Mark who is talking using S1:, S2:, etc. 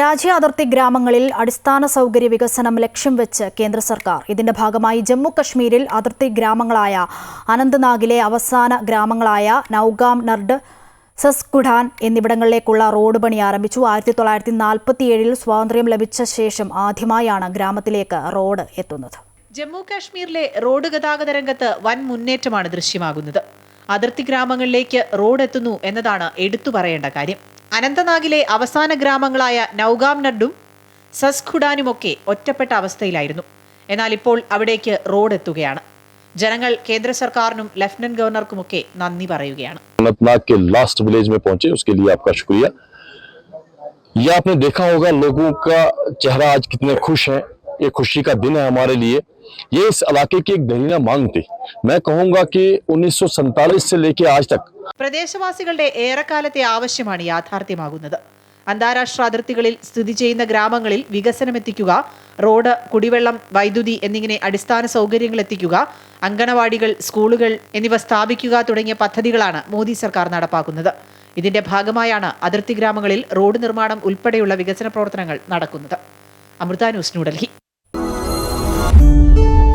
S1: രാജ്യാതിർത്തി ഗ്രാമങ്ങളിൽ അടിസ്ഥാന സൗകര്യ വികസനം ലക്ഷ്യം വെച്ച് കേന്ദ്ര സർക്കാർ. ഇതിന്റെ ഭാഗമായി ജമ്മു കശ്മീരിൽ അതിർത്തി ഗ്രാമങ്ങളായ അനന്ത്നാഗിലെ അവസാന ഗ്രാമങ്ങളായ നൌഗാം നർഡ് സസ്കുഡാൻ എന്നിവിടങ്ങളിലേക്കുള്ള റോഡ് പണി ആരംഭിച്ചു. ആയിരത്തി തൊള്ളായിരത്തി നാൽപ്പത്തിയേഴിൽ സ്വാതന്ത്ര്യം ലഭിച്ച ശേഷം ആദ്യമായാണ് ഗ്രാമത്തിലേക്ക് റോഡ് എത്തുന്നത്.
S2: ജമ്മു കാശ്മീരിലെ റോഡ് ഗതാഗത രംഗത്ത് വൻ മുന്നേറ്റമാണ് ദൃശ്യമാകുന്നത്. അതിർത്തി ഗ്രാമങ്ങളിലേക്ക് റോഡ് എത്തുന്നു എന്നതാണ് എടുത്തു പറയേണ്ട കാര്യം. അനന്തനാഗിലെ അവസാന ഗ്രാമങ്ങളായ നൌഗാം നഡ്ഡും സസ്ഖുഡാനുമൊക്കെ ഒറ്റപ്പെട്ട അവസ്ഥയിലായിരുന്നു എന്നാൽ ഇപ്പോൾ അവിടേക്ക് റോഡ് എത്തുകയാണ് ജനങ്ങൾ കേന്ദ്ര സർക്കാരിനും ലഫ്റ്റനന്റ് ഗവർണർക്കുമൊക്കെ നന്ദി പറയുകയാണ്
S3: अनंतनाग के लास्ट विलेज में पहुंचे उसके लिए आपका शुक्रिया ये आपने देखा होगा लोगों का चेहरा आज कितने खुश हैं ये खुशी का दिन है हमारे लिए ये इस इलाके की एक दहीना मांग थी मैं कहूंगा कि उन्नीस से लेके आज तक
S2: പ്രദേശവാസികളുടെ ഏറെക്കാലത്തെ ആവശ്യമാണ് യാഥാർത്ഥ്യമാകുന്നത് അന്താരാഷ്ട്ര അതിർത്തികളിൽ സ്ഥിതി ചെയ്യുന്ന ഗ്രാമങ്ങളിൽ വികസനം എത്തിക്കുക റോഡ് കുടിവെള്ളം വൈദ്യുതി എന്നിങ്ങനെ അടിസ്ഥാന സൗകര്യങ്ങൾ എത്തിക്കുക അങ്കണവാടികൾ സ്കൂളുകൾ എന്നിവ സ്ഥാപിക്കുക തുടങ്ങിയ പദ്ധതികളാണ് മോദി സർക്കാർ നടപ്പാക്കുന്നത് ഇതിന്റെ ഭാഗമായാണ് അതിർത്തി ഗ്രാമങ്ങളിൽ റോഡ് നിർമ്മാണം ഉൾപ്പെടെയുള്ള വികസന പ്രവർത്തനങ്ങൾ നടക്കുന്നത് Amrita news New Delhi thank you